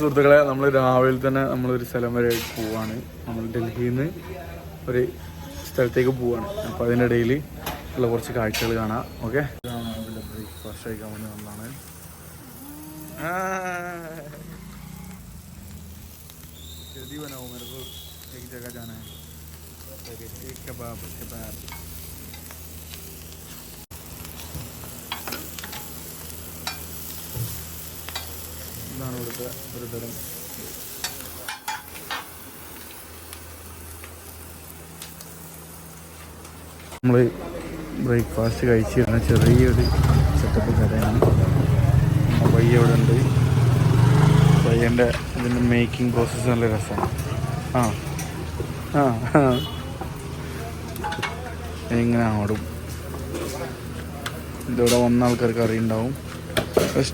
സുഹൃത്തുക്കളെ നമ്മൾ രാവിലെ തന്നെ നമ്മളൊരു സ്ഥലം വരെ പോവാണ് നമ്മൾ ഡൽഹിയിൽ നിന്ന് ഒരു സ്ഥലത്തേക്ക് പോവാണ് അപ്പോൾ അതിനിടയിൽ ഉള്ള കുറച്ച് കാഴ്ചകൾ കാണാം ഓക്കെ ബ്രേക്ക്ഫാസ്റ്റ് കഴിക്കാൻ വേണ്ടി വന്നതാണ് जल्दी बनाओ मेरे को एक जगह जाना है एक कबाब कबाब ഇതാണ് ഒരു തരം നമ്മൾ ബ്രേക്ക്ഫാസ്റ്റ് കഴിച്ചിരുന്ന ചെറിയൊരു സെറ്റപ്പ് കടയാണ് വയ്യ അവിടെ ഉണ്ട്. പയ്യന്റെ ഇതിന്റെ മേക്കിംഗ് പ്രോസസ്സ് നല്ല രസമാണ്. ആ ആ എങ്ങനെ ആടും? ഇതിവിടെ വന്ന ആൾക്കാർക്ക് അറിയുണ്ടാവും. ഒരു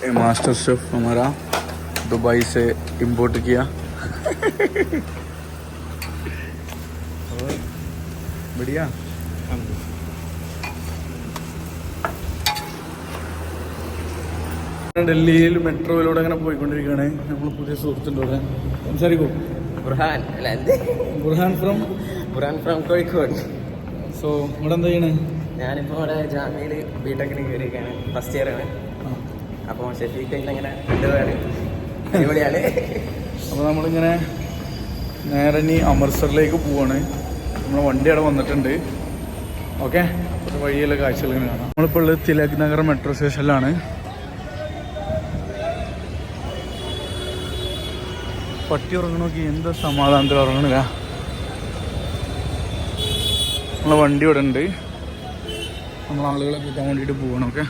ये मास्टर शेफ हमारा दुबई से इंपोर्ट किया और बढ़िया ഡൽഹിയിൽ മെട്രോയിലൂടെ അങ്ങനെ പോയിക്കൊണ്ടിരിക്കുകയാണ് നമ്മൾ പുതിയ സുഹൃത്തുണ്ട് ഇവിടെ സംസാരിക്കൂ ബുർഹാൻ അല്ല എന്ത് Burhan from Burhan from Kozhikode so ഇവിടെ എന്താ ചെയ്യണേ ഞാനിപ്പോൾ ഇവിടെ ജാമ്യയിൽ ബി ടെക്കിന് കയറിയിരിക്കുകയാണ്. ഫസ്റ്റ് ഇയർ ആണ്. അപ്പോൾ ഷെഫീഖ് ഇങ്ങനെ രണ്ടുപേരാണ്. അടിപൊളിയാണ്. അപ്പോൾ നമ്മളിങ്ങനെ നേരെ ഇനി അമൃത്സറിലേക്ക് പോവാണ്. നമ്മളെ വണ്ടി അവിടെ വന്നിട്ടുണ്ട്. ഓക്കെ? ഒരു വഴിയുള്ള കാഴ്ചകൾ ഇങ്ങനെ കാണാം. നമ്മളിപ്പോൾ ഉള്ളത് തിലക് നഗർ മെട്രോ സ്റ്റേഷനിലാണ്. പട്ടി ഉറങ്ങണോക്കി എന്താ സമാധാനത്തിൽ ഉറങ്ങണില്ല. നമ്മളെ വണ്ടി ഇവിടെ ഉണ്ട്. നമ്മൾ ആളുകളെ കൂട്ടാൻ വേണ്ടിയിട്ട് പോകണം ഓക്കെ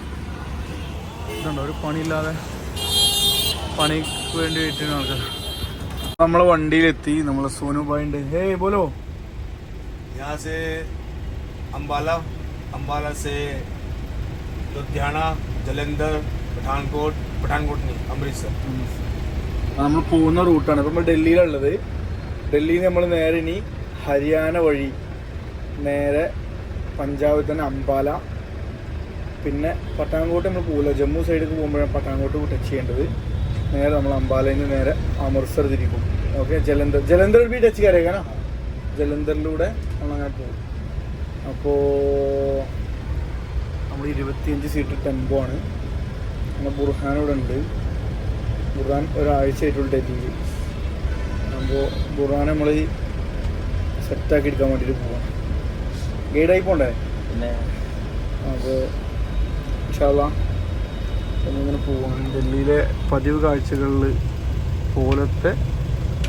ഇതുണ്ടോ ഒരു പണിയില്ലാതെ പണിക്ക് വേണ്ടി വെയിറ്റ് ചെയ്യുന്ന ആൾക്കാർ നമ്മളെ വണ്ടിയിലെത്തി നമ്മളെ സോനുബായി ഉണ്ട് ഹേ ബോലോ यहाँ से अंबाला अंबाला से लुधियाना जलंधर पठानकोट पठानकोट नहीं अमृतसर നമ്മൾ പോകുന്ന റൂട്ടാണ് ഇപ്പം നമ്മൾ ഡൽഹിയിലുള്ളത് ഡൽഹിയിൽ നമ്മൾ നേരെ ഇനി ഹരിയാന വഴി നേരെ പഞ്ചാബിൽ തന്നെ അംബാല. പിന്നെ പട്ടാങ്കോട്ട് നമ്മൾ പോകില്ല ജമ്മു സൈഡിലേക്ക് പോകുമ്പോഴാണ് പട്ടാങ്കോട്ട് ടച്ച് ചെയ്യേണ്ടത്. നേരെ നമ്മൾ അംബാലയിൽ നിന്ന് നേരെ അമൃത്സർ തിരിക്കും. ഓക്കെ ജലന്ധർ. ജലന്ധർ ബി ടച്ച് കയറിയേക്കാനാ ജലന്ധറിലൂടെ നമ്മളങ്ങനെ പോകും. അപ്പോൾ നമ്മൾ ഇരുപത്തിയഞ്ച് സീറ്റ് ടെമ്പോ ആണ്. നമ്മൾ ബുർഹാൻ ഇവിടെ ഉണ്ട് ബുർഹാൻ ഒരാഴ്ചയായിട്ടുള്ള ഡൽഹിയിൽ അപ്പോൾ ബുർഹാൻ നമ്മൾ സെറ്റാക്കി എടുക്കാൻ വേണ്ടിയിട്ട് പോവാം ഗൈഡായി പോണ്ടേ പിന്നെ നമുക്ക് ഇങ്ങനെ പോവാണ്. ഡൽഹിയിലെ പതിവ് കാഴ്ചകളിൽ പോലത്തെ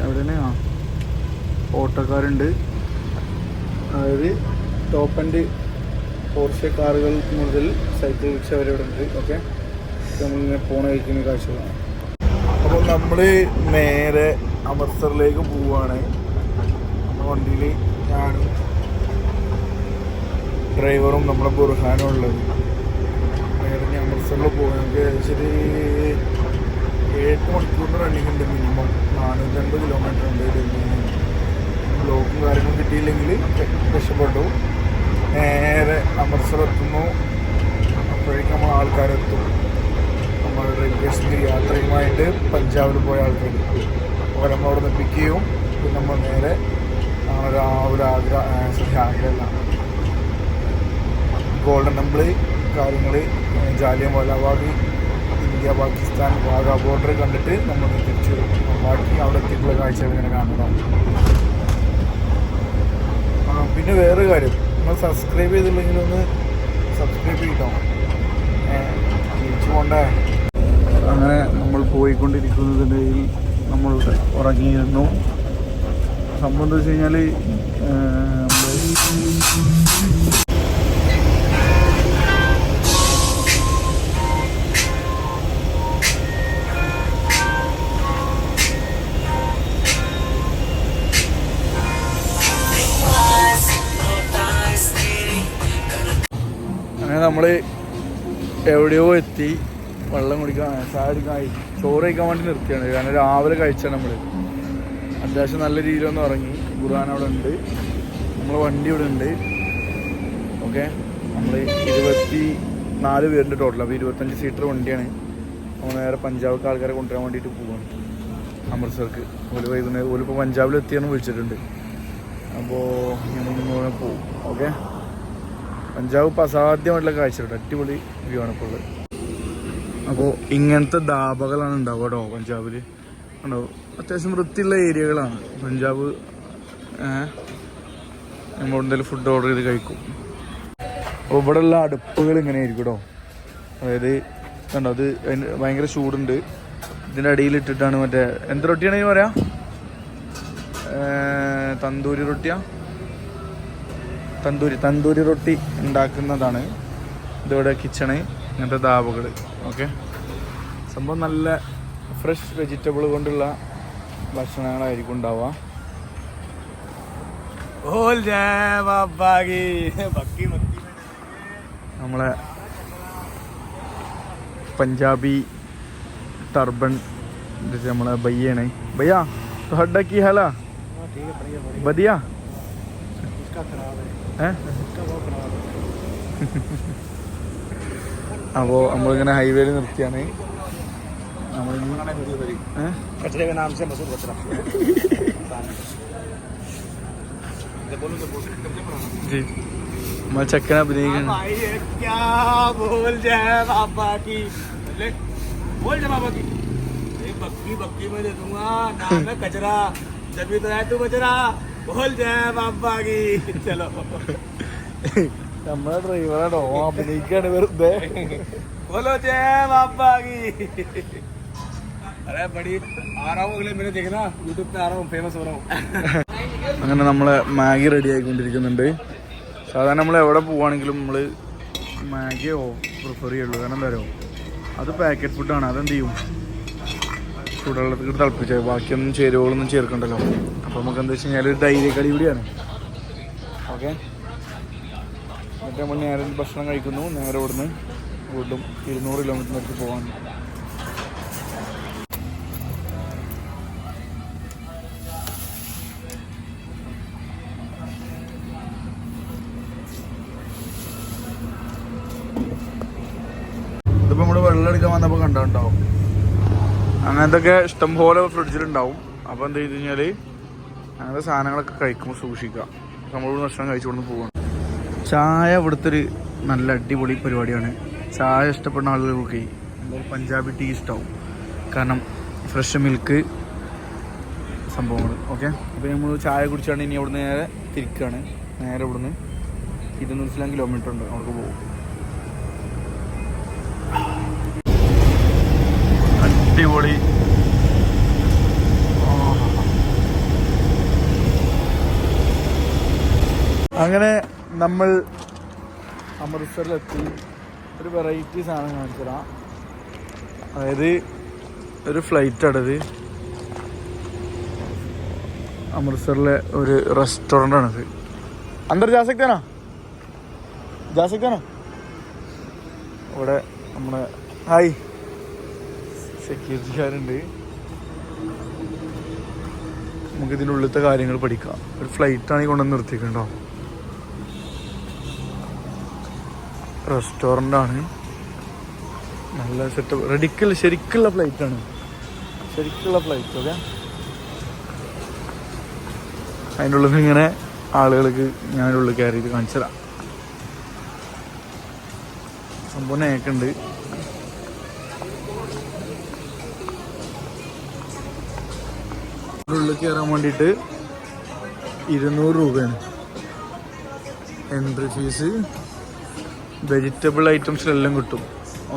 എവിടെയാണ്? ആ ഓട്ടോക്കാരുണ്ട്. അതായത് ടോപ്പ് ആൻഡ് പോർഷെ കാറുകൾ മുതൽ സൈക്കിൾ റിക്ഷ വരെ ഇവിടെ ഉണ്ട്. ഓക്കെ നമ്മളിങ്ങനെ പോണ കഴിക്കുന്ന കാഴ്ചകളാണ്. അപ്പോൾ നമ്മൾ നേരെ അമൃത്സറിലേക്ക് പോവുകയാണ് നമ്മുടെ വണ്ടിയിൽ ഞാനും ഡ്രൈവറും നമ്മുടെ ബുർഹാനും ഉള്ളത്. നേരെ അമൃത്സറിൽ പോകും നമുക്ക് ഏകദേശം ഏഴ് മണിക്കൂറിന്റെ റണ്ണിങ് ഉണ്ട് മിനിമം നാനൂറ്റൻപത് കിലോമീറ്റർ ഉണ്ട് ബ്ലോക്കും കാര്യങ്ങളും കിട്ടിയില്ലെങ്കിൽ രക്ഷപ്പെട്ടു. നേരെ അമൃത്സർ എത്തുന്നു. അപ്പോഴേക്കും നമ്മൾ ആൾക്കാരെത്തും. നമ്മൾ ഗസ്റ്റ് യാത്രയുമായിട്ട് പഞ്ചാബിൽ പോയ ആൾക്കാർ അപ്പോൾ നമ്മൾ അവിടെ നിന്ന് പിക്ക് ചെയ്യും. പിന്നെ നമ്മൾ നേരെ ആ ഒരു ആഗ്ര ആഗ്രല്ല ഗോൾഡൻ ടെമ്പിൾ കാര്യങ്ങൾ ജാലിയൻ വാലാബാഗ് ഇന്ത്യ പാകിസ്ഥാൻ വാഗ ബോർഡർ കണ്ടിട്ട് നമ്മൾ തിരിച്ചു ബാക്കി അവിടെ എത്തിയിട്ടുള്ള കാഴ്ചകൾ ഇങ്ങനെ കാണുന്നതാണ് പിന്നെ വേറെ കാര്യം. നിങ്ങൾ സബ്സ്ക്രൈബ് ചെയ്തില്ലെങ്കിൽ ഒന്ന് സബ്സ്ക്രൈബ് ചെയ്തോ തിരിച്ചു അങ്ങനെ നമ്മൾ പോയിക്കൊണ്ടിരിക്കുന്നതിനിടയിൽ നമ്മൾ ഉറങ്ങിയിരുന്നു. വെച്ച് കഴിഞ്ഞാൽ അങ്ങനെ നമ്മൾ എവിടെയോ എത്തി വെള്ളം കുടിക്കാൻ ചായ ചോറ് കഴിക്കാൻ വേണ്ടി നിർത്തിയാണ്. കാരണം രാവിലെ കഴിച്ചാണ് നമ്മൾ അത്യാവശ്യം നല്ല രീതിയിൽ ഒന്ന് ഇറങ്ങി ഖുർആൻ അവിടെ ഉണ്ട്. നമ്മൾ വണ്ടി ഇവിടെ ഉണ്ട്. ഓക്കെ? നമ്മൾ ഇരുപത്തി നാല് പേരുണ്ട് ടോട്ടൽ അപ്പോൾ ഇരുപത്തഞ്ച് സീറ്റർ വണ്ടിയാണ്. നമ്മൾ നേരെ പഞ്ചാബിലേക്ക് ആൾക്കാരെ കൊണ്ടുവരാൻ വേണ്ടിയിട്ട് പോവാണ്. അമൃത്സർക്ക്. ഒരു വൈകുന്നേരം ഓലിപ്പോൾ പഞ്ചാബിൽ പഞ്ചാബിലെത്തിയെന്ന് വിളിച്ചിട്ടുണ്ട്. അപ്പോൾ ഞങ്ങൾ പോകും ഓക്കെ? പഞ്ചാബ് ഇപ്പോൾ അസാധ്യമായിട്ടുള്ള കാഴ്ച കേട്ടോ അടിപൊളി വ്യൂ ആണ് ഇപ്പോൾ ഉള്ളത് അപ്പോൾ ഇങ്ങനത്തെ ധാബകളാണ് ഉണ്ടാവുക കേട്ടോ പഞ്ചാബിൽ ഉണ്ടോ അത്യാവശ്യം വൃത്തിയുള്ള ഏരിയകളാണ്. പഞ്ചാബ് നമ്മൾ എന്തെങ്കിലും ഫുഡ് ഓർഡർ ചെയ്ത് കഴിക്കും. അപ്പോൾ ഉള്ള അടുപ്പുകൾ ഇങ്ങനെ ആയിരിക്കും കേട്ടോ. അതായത് കണ്ടോ അത് ഭയങ്കര ചൂടുണ്ട്. ഇതിന്റെ അടിയിൽ ഇട്ടിട്ടാണ് മറ്റേ എന്ത് റൊട്ടിയാണെങ്കിൽ പറയാം? തന്തൂരി റൊട്ടിയാ? തന്തൂരി തന്തൂരി റൊട്ടി ഉണ്ടാക്കുന്നതാണ് ഇതിവിടെ കിച്ചണ് ഇങ്ങനത്തെ ദാബകൾ ഓക്കെ സംഭവം നല്ല ഫ്രഷ് വെജിറ്റബിൾ കൊണ്ടുള്ള ഭക്ഷണങ്ങളായിരിക്കും ഉണ്ടാവുക बोल जय बाबा की बक्की बक्की में നമ്മളെ പഞ്ചാബി ടർബൻ ഇത് നമ്മളെ ഭയ്യാണ് ഭയ്യ ਤੁਹਾਡਾ ਕੀ ਹਾਲ ਆ ठीक है बढ़िया बढ़िया ਵਧੀਆ इसका खराब है ഏ इसका बहुत खराब है അപ്പോൾ നമ്മളിങ്ങനെ ഹൈവേയിൽ നിർത്തിയാണ് നമ്മളിനി ഏ? कचरे के नाम से मसूर कचरा बोलो तो बोल ജി നമ്മൾ ചെക്കനെ അഭിനയിക്കുന്നു भाई ये क्या बोल जय बाबा की ले, बोल जय बाबा की ये बक्की बक्की में दे दूंगा नाम है कचरा जब तो है तू बचरा ബോൾ ജയ ബാബാ ചലോ. നമ്മളെ ഡ്രൈവറാണോ അഭിനയിക്കാണ് വെറുതെ. ബോലോ ജയ ബാബാ അങ്ങനെ നമ്മളെ മാഗി റെഡി ആയിക്കൊണ്ടിരിക്കുന്നുണ്ട്. സാധാരണ നമ്മൾ എവിടെ പോവാണെങ്കിലും നമ്മൾ മാഗിയോ പ്രിഫർ ചെയ്യുള്ളൂ. കാരണം എന്താ അത് പാക്കറ്റ് ഫുഡാണ് അതെന്ത് ചെയ്യും? ചൂടുവെള്ളത്തിൽ തിളപ്പിച്ച? ബാക്കിയൊന്നും ചേരുവകളൊന്നും ചേർക്കണ്ടല്ലോ. അപ്പോൾ നമുക്ക് എന്താ വെച്ച് കഴിഞ്ഞാൽ ഒരു ധൈര്യ കടി കൂടിയാണ്. ഓക്കെ? എന്നിട്ട് നമ്മൾ നേരെ ഭക്ഷണം കഴിക്കുന്നു. നേരെ ഇവിടുന്ന് വീണ്ടും ഇരുന്നൂറ് കിലോമീറ്ററിനടുത്ത് പോകാൻ ഇതിപ്പോൾ നമ്മൾ വെള്ളം എടുക്കാൻ വന്നപ്പോൾ കണ്ടിട്ടുണ്ടാവും അങ്ങനത്തെ ഒക്കെ ഇഷ്ടംപോലെ ഫ്രിഡ്ജിലുണ്ടാവും. അപ്പോൾ എന്താ ചെയ്ത് കഴിഞ്ഞാൽ അങ്ങനത്തെ സാധനങ്ങളൊക്കെ കഴിക്കുമ്പോൾ സൂക്ഷിക്കുക. നമ്മൾ ഭക്ഷണം കഴിച്ചുകൊണ്ട് പോവാണ്. ചായ ഇവിടുത്തെ ഒരു നല്ല അടിപൊളി പരിപാടിയാണ്. ചായ ഇഷ്ടപ്പെടുന്ന ആളുകൾക്ക് പഞ്ചാബി ടീ ഇഷ്ടമാവും കാരണം ഫ്രഷ് മിൽക്ക് സംഭവങ്ങൾ ഓക്കെ? അപ്പോൾ നമ്മൾ ചായ കുടിച്ചാണ് ഇനി അവിടുന്ന് നേരെ തിരിക്കുകയാണ് നേരെ ഇവിടുന്ന് ഇരുന്നൂറ്റിലാം കിലോമീറ്റർ ഉണ്ട്. അവിടെ പോകും. അടിപൊളി. അങ്ങനെ നമ്മൾ അമൃത്സറിലെത്തി. ഒരു വെറൈറ്റി സാധനം കാണിച്ചു തരാം അതായത് ഒരു ഫ്ലൈറ്റ് അടത് അമൃത്സറിലെ ഒരു റെസ്റ്റോറന്റ് ആണത് അന്തർ ജാസക്തനാ? ജാസക്തനാ? ഇവിടെ നമ്മുടെ ഹായ് സെക്യൂരിറ്റിക്കാരുണ്ട് നമുക്ക് ഇതിന്റെ ഉള്ളിലത്തെ കാര്യങ്ങൾ പഠിക്കാം. ഒരു ഫ്ലൈറ്റാണ് ഈ കൊണ്ടുവന്ന് നിർത്തിക്കണ്ടോ റെസ്റ്റോറന്റ് ആണ്. നല്ല സെറ്റ് റെഡിക്കൽ ശരിക്കുള്ള ഫ്ലൈറ്റ് ആണ്. ശരിക്കുള്ള ഫ്ലൈറ്റ് ഓക്കെ അതിന്റെ ഉള്ളിൽ ഇങ്ങനെ ആളുകൾക്ക് ഞാൻ കയറിയിട്ട് കാണിച്ചതാണ് സംഭവം നേക്കുണ്ട് ഉള്ളിൽ കയറാൻ വേണ്ടിയിട്ട് ഇരുന്നൂറ് രൂപയാണ്. എൻട്രി ഫീസ് വെജിറ്റബിൾ ഐറ്റംസിലെല്ലാം കിട്ടും.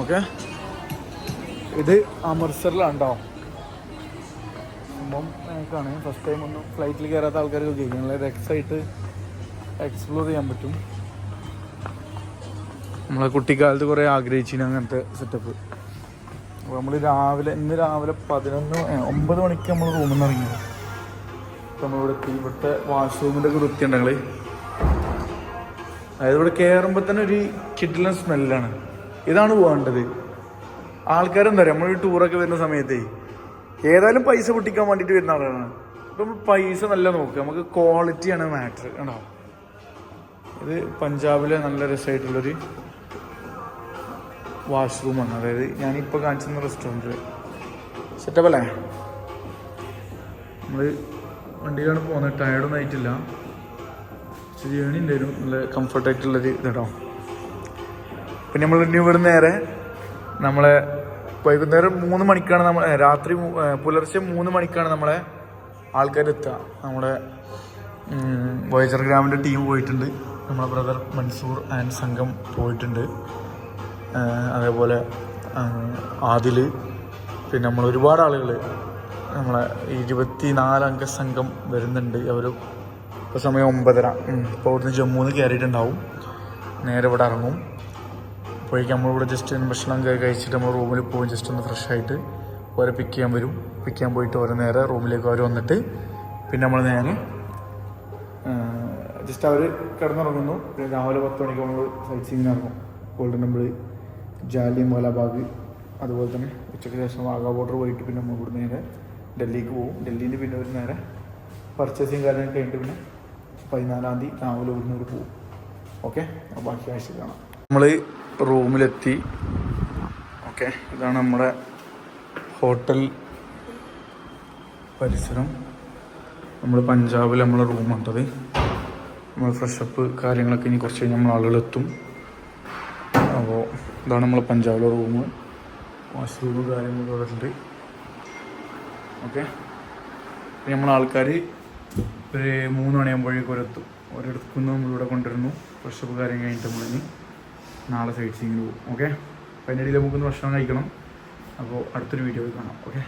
ഓക്കെ ഇത് അമൃത്സറിലാണ്ടോ? സംഭവം ഞങ്ങൾക്കാണ് ഫസ്റ്റ് ടൈം ഒന്നും ഫ്ലൈറ്റിൽ കയറാത്ത ആൾക്കാർക്ക് നല്ല എക്സൈറ്റ് എക്സ്പ്ലോർ ചെയ്യാൻ പറ്റും. നമ്മളെ കുട്ടിക്കാലത്ത് കുറേ ആഗ്രഹിച്ചിന് അങ്ങനത്തെ സെറ്റപ്പ് അപ്പോൾ നമ്മൾ രാവിലെ ഇന്ന് രാവിലെ പതിനൊന്ന് ഒമ്പത് മണിക്ക് നമ്മൾ റൂമിൽ നിന്ന് ഇറങ്ങിയത് നമ്മളിവിടെ എത്തി ഇവിടുത്തെ വാഷ്റൂമിന്റെ ഒക്കെ വൃത്തിയുണ്ടെങ്കിൽ അതായത് ഇവിടെ കയറുമ്പോൾ തന്നെ ഒരു കിഡിലൻ സ്മെല്ലാണ്. ഇതാണ് വേണ്ടത് ആൾക്കാരെന്താ പറയുക നമ്മൾ ടൂറൊക്കെ വരുന്ന സമയത്തേ ഏതായാലും പൈസ പൊട്ടിക്കാൻ വേണ്ടിയിട്ട് വരുന്ന ആളാണ് നമ്മൾ പൈസ നല്ല നോക്കുക. നമുക്ക് ക്വാളിറ്റിയാണ് മാറ്റർ കണ്ടോ ഇത് പഞ്ചാബിലെ നല്ല രസമായിട്ടുള്ളൊരു വാഷ്റൂമാണ്. അതായത് ഞാനിപ്പോൾ കാണിച്ചിരുന്ന റെസ്റ്റോറന്റ് സെറ്റപ്പല്ലേ നമ്മൾ വണ്ടിയിലാണ് പോകുന്നത്. ടയർഡൊന്നും ആയിട്ടില്ല. ഏണി ഉണ്ടായിരുന്നു നല്ല കംഫർട്ടായിട്ടുള്ളൊരു ഇതോ പിന്നെ നമ്മൾ ഇനി ഇവിടെ നേരെ നമ്മളെ വൈകുന്നേരം മൂന്ന് മണിക്കാണ് നമ്മൾ രാത്രി പുലർച്ചെ മൂന്ന് മണിക്കാണ് നമ്മളെ ആൾക്കാർ എത്തുക. നമ്മുടെ വോയജർ ഗ്രാമിന്റെ ടീം പോയിട്ടുണ്ട്. നമ്മളെ ബ്രദർ മൻസൂർ ആൻഡ് സംഘം പോയിട്ടുണ്ട്. അതേപോലെ ആദിൽ പിന്നെ നമ്മൾ ഒരുപാട് ആളുകൾ നമ്മളെ ഇരുപത്തി നാലംഗ സംഘം വരുന്നുണ്ട്. അവർ ഇപ്പോൾ സമയം ഒമ്പതര. ഇപ്പോൾ ഇവിടുന്ന് ജമ്മുന്ന് കയറിയിട്ടുണ്ടാവും നേരെ ഇവിടെ ഇറങ്ങും. അപ്പോഴേക്കും നമ്മളിവിടെ ജസ്റ്റ് ഭക്ഷണം കഴിച്ചിട്ട് നമ്മൾ റൂമിൽ പോകും ജസ്റ്റ് ഒന്ന് ഫ്രഷ് ആയിട്ട് ഓരെ പിക്ക് ചെയ്യാൻ വരും. പിക്ക് ചെയ്യാൻ പോയിട്ട് ഓരോ നേരെ റൂമിലേക്ക് അവർ വന്നിട്ട് പിന്നെ നമ്മൾ നേരെ ജസ്റ്റ് അവർ കിടന്നിറങ്ങുന്നു. പിന്നെ രാവിലെ പത്ത് മണിക്ക് നമ്മൾ സൈറ്റ് സീങ്ങിന് ഇറങ്ങും. ഗോൾഡൻ ടെമ്പിൾ ജാലിയൻ വാലാബാഗ് അതുപോലെ തന്നെ ഉച്ചയ്ക്ക് ശേഷം വാഗാ ബോർഡർ പോയിട്ട് പിന്നെ നമ്മൾ ഇവിടെ നേരെ ഡൽഹിക്ക് പോകും ഡൽഹിയിൽ പിന്നെ ഒരു നേരെ പർച്ചേസിങ് കാര്യങ്ങൾ കഴിഞ്ഞിട്ട് പിന്നെ പതിനാലാം തീയതി രാവിലെ ഇവിടുന്ന് ഒരു പോകും ഓക്കെ ബാക്കി ആഴ്ച കാണാം. നമ്മൾ റൂമിലെത്തി. ഓക്കെ ഇതാണ് നമ്മുടെ ഹോട്ടൽ പരിസരം. നമ്മൾ പഞ്ചാബിൽ നമ്മളെ റൂം കണ്ടത് നമ്മൾ ഫ്രഷപ്പ് കാര്യങ്ങളൊക്കെ ഇനി കുറച്ച് കഴിഞ്ഞ് നമ്മൾ ആളുകളെത്തും. അപ്പോൾ ഇതാണ് നമ്മളെ പഞ്ചാബിലെ റൂം വാഷ്റൂം കാര്യങ്ങളൊക്കെ ഉണ്ട് ഓക്കെ? നമ്മൾ ആൾക്കാർ ഒരു മൂന്ന് മണിയാകുമ്പോഴേക്കും ഒരെത്തും. ഒരിടത്തു നിന്ന് നമ്മളിവിടെ കൊണ്ടുവരുന്നു. ഫ്രഷപ്പ് കാര്യം കഴിഞ്ഞിട്ട് നമ്മളിനി നാളെ സൈറ്റ് സീങ്ങിന് പോകും. ഓക്കെ? അപ്പോൾ അതിന്റെ ഇടയിൽ നമുക്കൊന്ന് ഭക്ഷണം കഴിക്കണം. അപ്പോൾ അടുത്തൊരു വീഡിയോയിൽ കാണാം. ഓക്കെ?